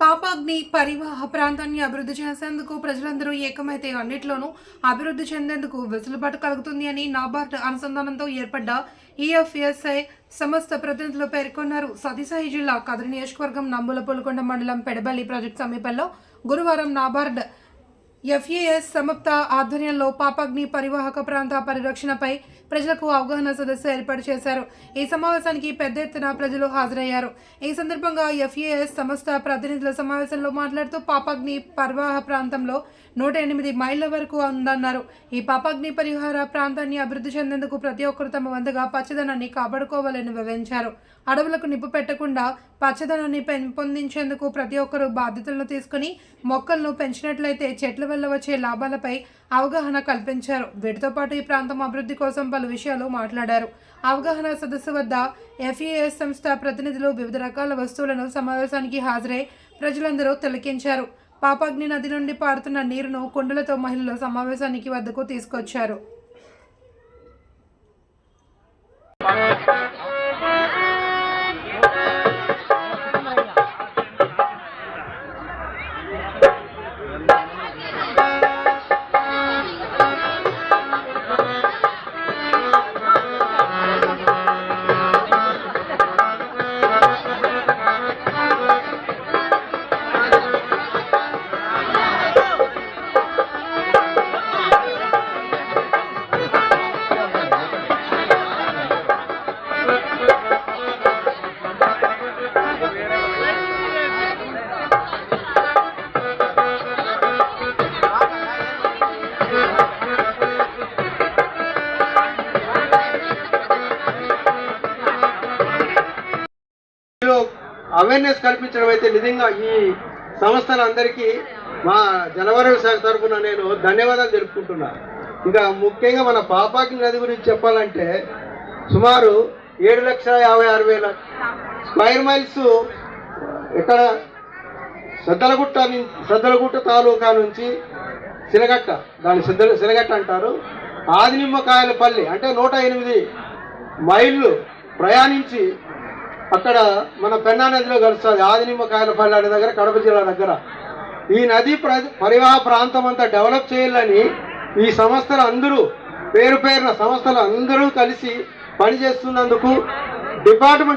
పాపాగ్ని పరివాహ ప్రాంతాన్ని అభివృద్ధి చేసేందుకు ప్రజలందరూ ఏకమైతే అన్నిట్లోనూ అభివృద్ధి చెందేందుకు వెసులుబాటు కలుగుతుంది అని నాబార్డ్ అనుసంధానంతో ఏర్పడ్డ ఈఎఫ్ఎస్ఐ సంస్థ ప్రతినిధులు పేర్కొన్నారు. సతీసాయి జిల్లా కదిరి నియోజకవర్గం నంబుల పుల్కొండ మండలం పెడబల్లి ప్రాజెక్టు సమీపంలో గురువారం నాబార్డ్ ఎఫ్ఏఎస్ సంయుక్త ఆధ్వర్యంలో పాపాగ్ని పరివాహక ప్రాంత పరిరక్షణపై ప్రజలకు అవగాహన సదస్సు ఏర్పాటు చేశారు. ఈ సమావేశానికి పెద్ద ఎత్తున ప్రజలు హాజరయ్యారు. ఈ సందర్భంగా ఎఫ్ఏఎస్ సంస్థ ప్రతినిధుల సమావేశంలో మాట్లాడుతూ పాపాగ్ని పరివాహ ప్రాంతంలో నూట ఎనిమిది మైళ్ళ వరకు ఉందన్నారు. ఈ పాపాగ్ని పరిహార ప్రాంతాన్ని అభివృద్ధి చెందేందుకు ప్రతి ఒక్కరు తమ వంతుగా పచ్చదనాన్ని కాపాడుకోవాలని వివరించారు. అడవులకు నిప్పు పెట్టకుండా పచ్చదనాన్ని పెంపొందించేందుకు ప్రతి ఒక్కరూ బాధ్యతలను తీసుకుని మొక్కలను పెంచినట్లయితే చెట్లు వల్ల వచ్చే లాభాలపై అవగాహన కల్పించారు. వీటితో పాటు ఈ ప్రాంతం అభివృద్ధి కోసం పలు విషయాలు మాట్లాడారు. అవగాహన సదస్సు వద్ద ఎఫ్ఏఎస్ సంస్థ ప్రతినిధులు వివిధ రకాల వస్తువులను సమావేశానికి హాజరై ప్రజలందరూ తిలకించారు. పాపాగ్ని నది నుండి పారుతున్న నీరును కుండలతో మహిళలు సమావేశానికి వద్దకు తీసుకొచ్చారు. అవేర్నెస్ కల్పించడం అయితే నిజంగా ఈ సంస్థలందరికీ మా జనవరి శాఖ తరఫున నేను ధన్యవాదాలు తెలుపుకుంటున్నా. ఇంకా ముఖ్యంగా మన పాపాకి నది గురించి చెప్పాలంటే సుమారు ఏడు లక్షల యాభై ఆరు వేల స్క్వైర్ మైల్స్ ఇక్కడ సద్దలగుట్ట సద్దలగుట్ట తాలూకా నుంచి సిరగట్ట దాని సిద్ధ సిరగట్ట అంటారు. ఆదినిమ్మకాయలపల్లి అంటే నూట ఎనిమిది మైళ్ళు ప్రయాణించి అక్కడ మన పెన్నా నదిలో కలుస్తుంది. ఆదినిమ్మకాయల పల్లాడి దగ్గర కడప జిల్లా దగ్గర. ఈ నది పరివాహ ప్రాంతం అంతా డెవలప్ చేయాలని ఈ సంస్థలు అందరూ పేరు పేరున సంస్థలు అందరూ కలిసి పనిచేస్తున్నందుకు డిపార్ట్మెంట్